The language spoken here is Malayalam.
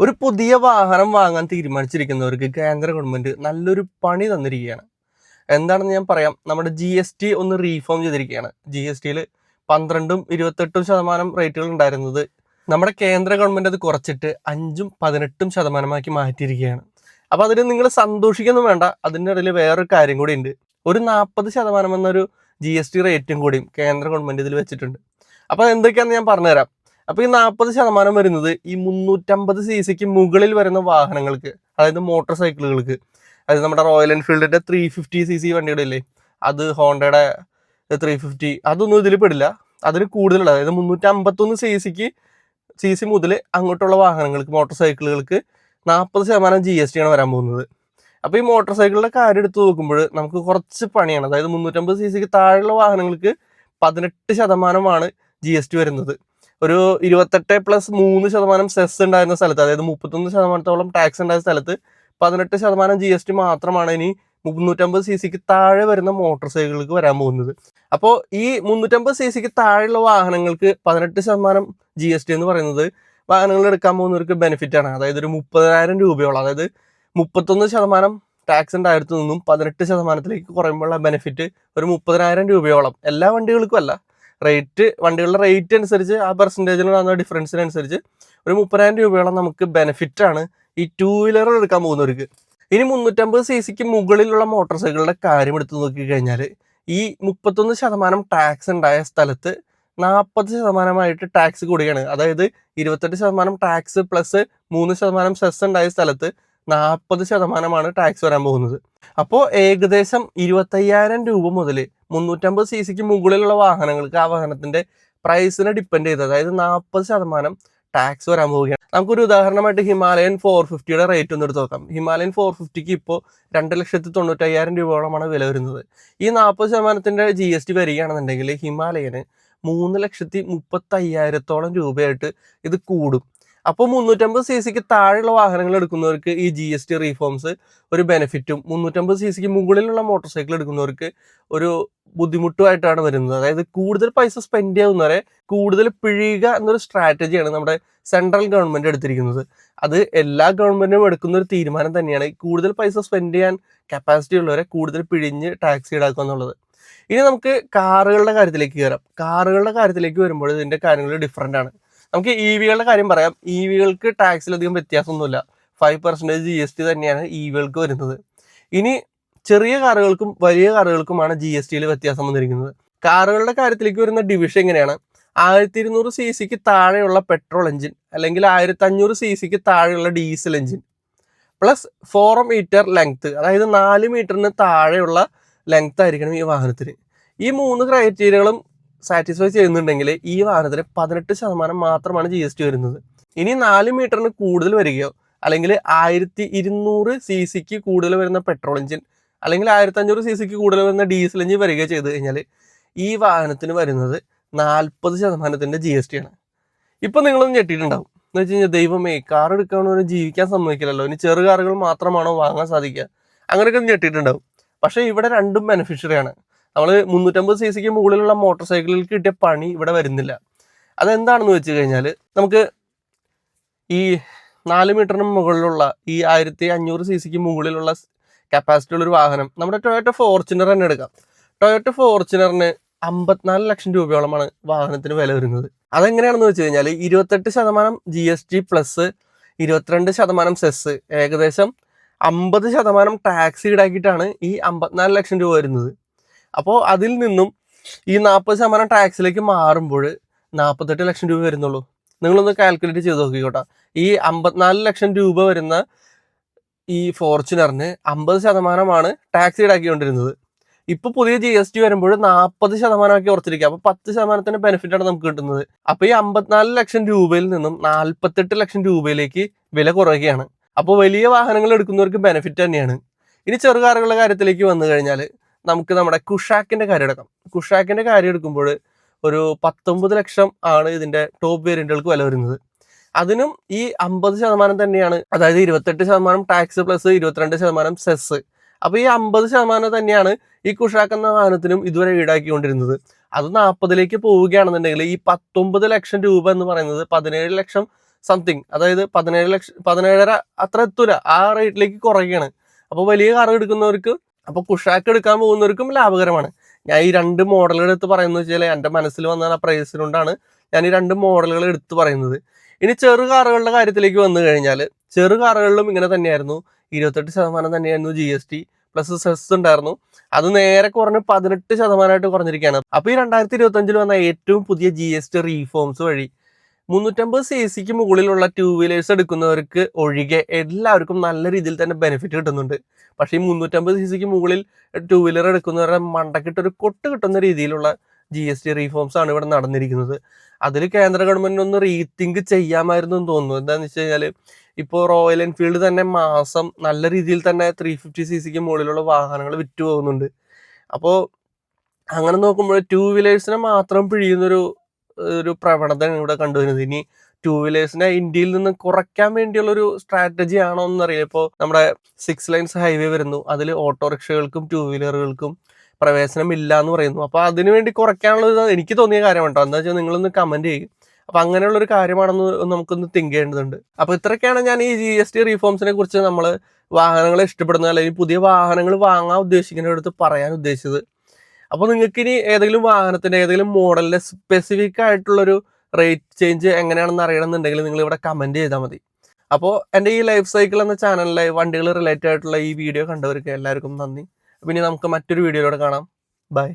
ഒരു പുതിയ വാഹനം വാങ്ങാൻ തീരുമാനിച്ചിരിക്കുന്നവർക്ക് കേന്ദ്ര ഗവൺമെന്റ് നല്ലൊരു പണി തന്നിരിക്കുകയാണ്. എന്താണെന്ന് ഞാൻ പറയാം. നമ്മുടെ ജി എസ് ടി ഒന്ന് റീഫോം ചെയ്തിരിക്കുകയാണ്. ജി എസ് ടിയിൽ പന്ത്രണ്ടും ഇരുപത്തെട്ടും ശതമാനം റേറ്റുകൾ ഉണ്ടായിരുന്നത് നമ്മുടെ കേന്ദ്ര ഗവൺമെന്റ് അത് കുറച്ചിട്ട് അഞ്ചും പതിനെട്ടും ശതമാനമാക്കി മാറ്റിയിരിക്കുകയാണ്. അപ്പൊ അതിന് നിങ്ങൾ സന്തോഷിക്കൊന്നും വേണ്ട. അതിന്റെ ഇടയിൽ വേറൊരു കാര്യം കൂടി ഉണ്ട്. ഒരു നാൽപ്പത് ശതമാനം എന്നൊരു ജി എസ് ടി റേറ്റും കൂടിയും കേന്ദ്ര ഗവൺമെന്റ് ഇതിൽ വെച്ചിട്ടുണ്ട്. അപ്പൊ അത് എന്തൊക്കെയാണെന്ന് ഞാൻ പറഞ്ഞുതരാം. അപ്പൊ ഈ നാൽപ്പത് ശതമാനം വരുന്നത് ഈ മുന്നൂറ്റമ്പത് സി സിക്ക് മുകളിൽ വരുന്ന വാഹനങ്ങൾക്ക് അതായത് മോട്ടോർ സൈക്കിളുകൾക്ക് അതായത് നമ്മുടെ റോയൽ എൻഫീൽഡിന്റെ ത്രീ ഫിഫ്റ്റി സി സി വണ്ടികളില്ലേ? അത് ഹോണ്ടയുടെ ത്രീ ഫിഫ്റ്റി അതൊന്നും ഇതിൽ പെടില്ല. അതിന് കൂടുതലുള്ള അതായത് മുന്നൂറ്റി അമ്പത്തൊന്ന് സി സിക്ക് സി സി മുതൽ അങ്ങോട്ടുള്ള വാഹനങ്ങൾക്ക് മോട്ടോർ സൈക്കിളുകൾക്ക് നാൽപ്പത് ശതമാനം ജി എസ് ടി ആണ് വരാൻ പോകുന്നത്. അപ്പോൾ ഈ മോട്ടോർ സൈക്കിളിന്റെ കാര്യം എടുത്ത് നോക്കുമ്പോൾ നമുക്ക് കുറച്ച് പണിയാണ്. അതായത് മുന്നൂറ്റമ്പത് സി സിക്ക് താഴെയുള്ള വാഹനങ്ങൾക്ക് പതിനെട്ട് ശതമാനമാണ് ജി എസ് ടി വരുന്നത്. ഒരു ഇരുപത്തെട്ട് പ്ലസ് മൂന്ന് ശതമാനം സെസ് ഉണ്ടായിരുന്ന സ്ഥലത്ത് അതായത് മുപ്പത്തൊന്ന് ശതമാനത്തോളം ടാക്സ് ഉണ്ടായ സ്ഥലത്ത് പതിനെട്ട് ശതമാനം ജി എസ് ടി മാത്രമാണ് ഇനി മുന്നൂറ്റമ്പത് സി സിക്ക് താഴെ വരുന്ന മോട്ടോർ സൈക്കിളുകൾക്ക് വരാൻ പോകുന്നത്. അപ്പോൾ ഈ മുന്നൂറ്റമ്പത് സി സിക്ക് താഴെയുള്ള വാഹനങ്ങൾക്ക് പതിനെട്ട് ശതമാനം ജി എസ് ടി എന്ന് പറയുന്നത് വാഹനങ്ങൾ എടുക്കാൻ പോകുന്നവർക്ക് ബെനിഫിറ്റ് ആണ്. അതായത് ഒരു മുപ്പതിനായിരം രൂപയോളം അതായത് മുപ്പത്തൊന്ന് ശതമാനം ടാക്സ് ഉണ്ടായിടത്തു നിന്നും പതിനെട്ട് ശതമാനത്തിലേക്ക് കുറയുമ്പോഴുള്ള ബെനിഫിറ്റ് ഒരു മുപ്പതിനായിരം രൂപയോളം എല്ലാ വണ്ടികൾക്കും അല്ല. റേറ്റ് വണ്ടികളുടെ റേറ്റ് അനുസരിച്ച് ആ പെർസെന്റേജിൽ വന്ന ഡിഫറൻസിനനുസരിച്ച് ഒരു മുപ്പതിനായിരം രൂപയോളം നമുക്ക് ബെനിഫിറ്റ് ആണ് ഈ ടൂ വീലർ എടുക്കാൻ പോകുന്നവർക്ക്. ഇനി മുന്നൂറ്റമ്പത് സി സിക്ക് മുകളിലുള്ള മോട്ടോർ സൈക്കിളുടെ കാര്യം എടുത്ത് നോക്കിക്കഴിഞ്ഞാൽ ഈ മുപ്പത്തൊന്ന് ശതമാനം ടാക്സ് ഉണ്ടായ സ്ഥലത്ത് നാൽപ്പത് ശതമാനമായിട്ട് ടാക്സ് കൂടുകയാണ്. അതായത് ഇരുപത്തെട്ട് ശതമാനം ടാക്സ് പ്ലസ് മൂന്ന് ശതമാനം സെസ് ഉണ്ടായ സ്ഥലത്ത് നാൽപ്പത് ശതമാനമാണ് ടാക്സ് വരാൻ പോകുന്നത്. അപ്പോൾ ഏകദേശം ഇരുപത്തയ്യായിരം രൂപ മുതൽ മുന്നൂറ്റമ്പത് സി സിക്ക് മുകളിലുള്ള വാഹനങ്ങൾക്ക് ആ വാഹനത്തിന്റെ പ്രൈസിനെ ഡിപ്പെൻഡ് ചെയ്ത് അതായത് നാൽപ്പത് ശതമാനം ടാക്സ് വരാൻ പോവുകയാണ്. നമുക്കൊരു ഉദാഹരണമായിട്ട് ഹിമാലയൻ ഫോർ ഫിഫ്റ്റിയുടെ റേറ്റ് ഒന്ന് എടുത്ത് നോക്കാം. ഹിമാലയൻ ഫോർ ഫിഫ്റ്റിക്ക് ഇപ്പോൾ രണ്ട് ലക്ഷത്തി തൊണ്ണൂറ്റയ്യായിരം രൂപയോളമാണ് വില വരുന്നത്. ഈ നാൽപ്പത് ശതമാനത്തിന്റെ ജി എസ് ടി വരികയാണെന്നുണ്ടെങ്കിൽ ഹിമാലയന് മൂന്ന് ലക്ഷത്തി മുപ്പത്തയ്യായിരത്തോളം രൂപയായിട്ട് ഇത് കൂടും. അപ്പോൾ മുന്നൂറ്റമ്പത് സി സിക്ക് താഴെയുള്ള വാഹനങ്ങൾ എടുക്കുന്നവർക്ക് ഈ ജി എസ് ടി റീഫോംസ് ഒരു ബെനിഫിറ്റും മുന്നൂറ്റമ്പത് സി സിക്ക് മുകളിലുള്ള മോട്ടോർ സൈക്കിൾ എടുക്കുന്നവർക്ക് ഒരു ബുദ്ധിമുട്ടുമായിട്ടാണ് വരുന്നത്. അതായത് കൂടുതൽ പൈസ സ്പെൻഡ് ചെയ്യുന്നവരെ കൂടുതൽ പിഴിയുക എന്നൊരു സ്ട്രാറ്റജിയാണ് നമ്മുടെ സെൻട്രൽ ഗവൺമെന്റ് എടുത്തിരിക്കുന്നത്. അത് എല്ലാ ഗവൺമെന്റും എടുക്കുന്ന ഒരു തീരുമാനം തന്നെയാണ് കൂടുതൽ പൈസ സ്പെൻഡ് ചെയ്യാൻ കപ്പാസിറ്റി ഉള്ളവരെ കൂടുതൽ പിഴിഞ്ഞ് ടാക്സ് ഈടാക്കുക എന്നുള്ളത്. ഇനി നമുക്ക് കാറുകളുടെ കാര്യത്തിലേക്ക് കയറാം കാറുകളുടെ കാര്യത്തിലേക്ക് വരുമ്പോൾ ഇതിന്റെ കാര്യങ്ങൾ ഡിഫറെന്റ് ആണ്. നമുക്ക് ഇ വികളുടെ കാര്യം പറയാം. ഇ വികൾക്ക് ടാക്സിലധികം വ്യത്യാസമൊന്നുമില്ല. Five percentage G S T തന്നെയാണ് ഇ വികൾക്ക് വരുന്നത്. ഇനി ചെറിയ കാറുകൾക്കും വലിയ കാറുകൾക്കുമാണ് ജി എസ് ടിയിൽ വ്യത്യാസം വന്നിരിക്കുന്നത്. കാറുകളുടെ കാര്യത്തിലേക്ക് വരുന്ന ഡിവിഷൻ എങ്ങനെയാണ്? ആയിരത്തി ഇരുന്നൂറ് സി സിക്ക് താഴെയുള്ള പെട്രോൾ എഞ്ചിൻ അല്ലെങ്കിൽ ആയിരത്തി അഞ്ഞൂറ് സി സിക്ക് താഴെയുള്ള diesel engine plus four metre length അതായത് നാല് മീറ്ററിന് താഴെയുള്ള ലെങ്ത് ആയിരിക്കണം ഈ വാഹനത്തിന്. ഈ മൂന്ന് ക്രൈറ്റീരിയകളും സാറ്റിസ്ഫൈ ചെയ്യുന്നുണ്ടെങ്കിൽ ഈ വാഹനത്തിന് പതിനെട്ട് ശതമാനം മാത്രമാണ് ജി എസ് ടി വരുന്നത്. ഇനി നാല് മീറ്ററിന് കൂടുതൽ വരികയോ അല്ലെങ്കിൽ ആയിരത്തി ഇരുന്നൂറ് സി സിക്ക് കൂടുതൽ വരുന്ന പെട്രോൾ എഞ്ചിൻ അല്ലെങ്കിൽ ആയിരത്തി അഞ്ഞൂറ് സി സിക്ക് കൂടുതൽ വരുന്ന ഡീസൽ എഞ്ചിൻ വരികയോ ചെയ്ത് കഴിഞ്ഞാൽ ഈ വാഹനത്തിന് വരുന്നത് നാൽപ്പത് ശതമാനത്തിന്റെ ജി എസ് ടി ആണ്. ഇപ്പം നിങ്ങളൊന്ന് ഞെട്ടിയിട്ടുണ്ടാവും. എന്ന് വെച്ച് കഴിഞ്ഞാൽ ദൈവമേ കാർ എടുക്കാനോ ജീവിക്കാൻ സമ്മതിക്കില്ലല്ലോ. ഇനി ചെറു കാറുകൾ മാത്രമാണോ വാങ്ങാൻ സാധിക്കുക? അങ്ങനെയൊക്കെ ഞെട്ടിയിട്ടുണ്ടാവും. പക്ഷേ ഇവിടെ രണ്ടും ബെനിഫിഷ്യറി ആണ്. നമ്മൾ മുന്നൂറ്റമ്പത് സി സിക്ക് മുകളിലുള്ള മോട്ടോർ സൈക്കിളിൽ കിട്ടിയ പണി ഇവിടെ വരുന്നില്ല. അതെന്താണെന്ന് വെച്ച് കഴിഞ്ഞാൽ നമുക്ക് ഈ നാല് മീറ്ററിന് മുകളിലുള്ള ഈ ആയിരത്തി അഞ്ഞൂറ് സി സിക്ക് മുകളിലുള്ള കപ്പാസിറ്റി ഉള്ള ഒരു വാഹനം നമ്മുടെ ടൊയോട്ട ഫോർച്യൂണർ തന്നെ എടുക്കാം. ടൊയോട്ട ഫോർച്യൂണറിന് അമ്പത്തിനാല് ലക്ഷം രൂപയോളമാണ് വാഹനത്തിന് വില വരുന്നത്. അതെങ്ങനെയാണെന്ന് വെച്ച് കഴിഞ്ഞാൽ ഇരുപത്തെട്ട് ശതമാനം ജി എസ് ടി പ്ലസ് ഇരുപത്തിരണ്ട് ശതമാനം സെസ് ഏകദേശം അമ്പത് ശതമാനം ടാക്സ് ഈടാക്കിയിട്ടാണ് ഈ അമ്പത്തിനാല് ലക്ഷം രൂപ വരുന്നത്. അപ്പോൾ അതിൽ നിന്നും ഈ നാൽപ്പത് ശതമാനം ടാക്സിലേക്ക് മാറുമ്പോൾ നാൽപ്പത്തെട്ട് ലക്ഷം രൂപ വരുന്നുള്ളൂ. നിങ്ങളൊന്ന് കാൽക്കുലേറ്റ് ചെയ്ത് നോക്കിക്കോട്ടെ. ഈ അമ്പത്തിനാല് ലക്ഷം രൂപ വരുന്ന ഈ ഫോർച്യൂണറിന് അമ്പത് ശതമാനമാണ് ടാക്സ് ഈടാക്കിക്കൊണ്ടിരുന്നത്. ഇപ്പോൾ പുതിയ ജി എസ് ടി വരുമ്പോൾ നാൽപ്പത് ശതമാനമാക്കി ഉറച്ചിരിക്കുക അപ്പോൾ പത്ത് ശതമാനത്തിന്റെ ബെനിഫിറ്റ് ആണ് നമുക്ക് കിട്ടുന്നത്. അപ്പോൾ ഈ അമ്പത്തിനാല് ലക്ഷം രൂപയിൽ നിന്നും നാൽപ്പത്തെട്ട് ലക്ഷം രൂപയിലേക്ക് വില കുറയുകയാണ്. അപ്പോൾ വലിയ വാഹനങ്ങൾ എടുക്കുന്നവർക്ക് ബെനിഫിറ്റ് തന്നെയാണ്. ഇനി ചെറുകാറുകളുടെ കാര്യത്തിലേക്ക് വന്നു കഴിഞ്ഞാൽ നമുക്ക് നമ്മുടെ കുഷാക്കിന്റെ കാര്യം എടുക്കാം. കുഷാക്കിന്റെ കാര്യം എടുക്കുമ്പോൾ ഒരു പത്തൊമ്പത് ലക്ഷം ആണ് ഇതിന്റെ ടോപ്പ് വേരിയന്റുകൾക്ക് വില വരുന്നത്. അതിനും ഈ അമ്പത് ശതമാനം തന്നെയാണ് അതായത് ഇരുപത്തെട്ട് ശതമാനം ടാക്സ് പ്ലസ് ഇരുപത്തിരണ്ട് ശതമാനം സെസ് അപ്പൊ ഈ അമ്പത് ശതമാനം തന്നെയാണ് ഈ കുഷാക്ക് എന്ന വാഹനത്തിനും ഇതുവരെ ഈടാക്കിക്കൊണ്ടിരുന്നത്. അത് നാൽപ്പതിലേക്ക് പോവുകയാണെന്നുണ്ടെങ്കിൽ ഈ പത്തൊമ്പത് ലക്ഷം രൂപ എന്ന് പറയുന്നത് പതിനേഴ് ലക്ഷം സംതിങ് അതായത് പതിനേഴ് ലക്ഷം പതിനേഴര അത്ര എത്തൂല ആ റേറ്റിലേക്ക് കുറയുകയാണ്. അപ്പോൾ വലിയ കാർ എടുക്കുന്നവർക്ക് അപ്പോൾ കുഷാക്ക് എടുക്കാൻ പോകുന്നവർക്കും ലാഭകരമാണ്. ഞാൻ ഈ രണ്ട് മോഡലുകൾ എടുത്ത് പറയുന്നത് വെച്ചാൽ എന്റെ മനസ്സിൽ വന്ന ആ പ്രൈസിനുകൊണ്ടാണ് ഞാൻ ഈ രണ്ട് മോഡലുകൾ എടുത്ത് പറയുന്നത്. ഇനി ചെറു കാറുകളുടെ കാര്യത്തിലേക്ക് വന്നു കഴിഞ്ഞാൽ ചെറു കാറുകളിലും ഇങ്ങനെ തന്നെയായിരുന്നു. ഇരുപത്തെട്ട് ശതമാനം തന്നെയായിരുന്നു G S T plus cess ഉണ്ടായിരുന്നു. അത് നേരെ കുറഞ്ഞ് പതിനെട്ട് ശതമാനമായിട്ട് കുറഞ്ഞിരിക്കുകയാണ്. അപ്പോൾ ഈ രണ്ടായിരത്തി ഇരുപത്തഞ്ചിൽ വന്ന ഏറ്റവും പുതിയ ജി എസ് ടി റീഫോംസ് വഴി മുന്നൂറ്റമ്പത് സി സിക്ക് മുകളിലുള്ള ടൂ വീലേഴ്സ് എടുക്കുന്നവർക്ക് ഒഴികെ എല്ലാവർക്കും നല്ല രീതിയിൽ തന്നെ ബെനിഫിറ്റ് കിട്ടുന്നുണ്ട്. പക്ഷേ ഈ മുന്നൂറ്റമ്പത് സി സിക്ക് മുകളിൽ ടൂ വീലർ എടുക്കുന്നവരുടെ മണ്ടക്കിട്ടൊരു കൊട്ട് കിട്ടുന്ന രീതിയിലുള്ള ജി എസ് ടി റീഫോംസ് ആണ് ഇവിടെ നടന്നിരിക്കുന്നത്. അതിൽ കേന്ദ്ര ഗവൺമെന്റ് ഒന്ന് റീതിങ്ക് ചെയ്യാമായിരുന്നു എന്ന് തോന്നുന്നു. എന്താണെന്ന് വെച്ച് കഴിഞ്ഞാൽ ഇപ്പോൾ റോയൽ എൻഫീൽഡ് തന്നെ മാസം നല്ല രീതിയിൽ തന്നെ ത്രീ ഫിഫ്റ്റി സി സിക്ക് മുകളിലുള്ള വാഹനങ്ങൾ വിറ്റു പോകുന്നുണ്ട് അപ്പോൾ അങ്ങനെ നോക്കുമ്പോൾ ടൂ വീലേഴ്സിനെ മാത്രം പിഴിയുന്നൊരു ഒരു പ്രവണതയാണ് ഇവിടെ കണ്ടുവരുന്നത്. ഇനി ടൂ വീലേഴ്സിനെ ഇന്ത്യയിൽ നിന്ന് കുറയ്ക്കാൻ വേണ്ടിയുള്ള ഒരു സ്ട്രാറ്റജി ആണോ എന്നറിയില്ല. ഇപ്പോൾ നമ്മുടെ സിക്സ് ലൈൻസ് ഹൈവേ വരുന്നു. അതിൽ ഓട്ടോറിക്ഷകൾക്കും ടൂ വീലറുകൾക്കും പ്രവേശനം ഇല്ല എന്ന് പറയുന്നു. അപ്പോൾ അതിനുവേണ്ടി കുറയ്ക്കാനുള്ളത് എനിക്ക് തോന്നിയ കാര്യം കേട്ടോ എന്താ വെച്ചാൽ നിങ്ങളൊന്ന് കമന്റ് ചെയ്യും. അപ്പോൾ അങ്ങനെയുള്ളൊരു കാര്യമാണെന്ന് നമുക്കൊന്ന് തിങ്ക് ചെയ്യേണ്ടതുണ്ട്. അപ്പോൾ ഇത്രയൊക്കെയാണ് ഞാൻ ഈ ജി എസ് ടി റീഫോംസിനെ കുറിച്ച് നമ്മൾ വാഹനങ്ങളെ ഇഷ്ടപ്പെടുന്ന അല്ലെങ്കിൽ പുതിയ വാഹനങ്ങൾ വാങ്ങാൻ ഉദ്ദേശിക്കുന്നവരടുത്ത് പറയാൻ ഉദ്ദേശിച്ചത്. അപ്പോൾ നിങ്ങൾക്ക് ഇനി ഏതെങ്കിലും വാഹനത്തിന്റെ ഏതെങ്കിലും മോഡലിന്റെ സ്പെസിഫിക് ആയിട്ടുള്ളൊരു റേറ്റ് ചേഞ്ച് എങ്ങനെയാണെന്ന് അറിയണമെന്നുണ്ടെങ്കിൽ നിങ്ങൾ ഇവിടെ കമന്റ് ചെയ്താൽ മതി. അപ്പോൾ എന്റെ ഈ ലൈഫ് സൈക്കിൾ എന്ന ചാനലിലെ വണ്ടികൾ റിലേറ്റഡ് ആയിട്ടുള്ള ഈ വീഡിയോ കണ്ടവർക്ക് എല്ലാവർക്കും നന്ദി. പിന്നെ നമുക്ക് മറ്റൊരു വീഡിയോയിലൂടെ കാണാം. ബൈ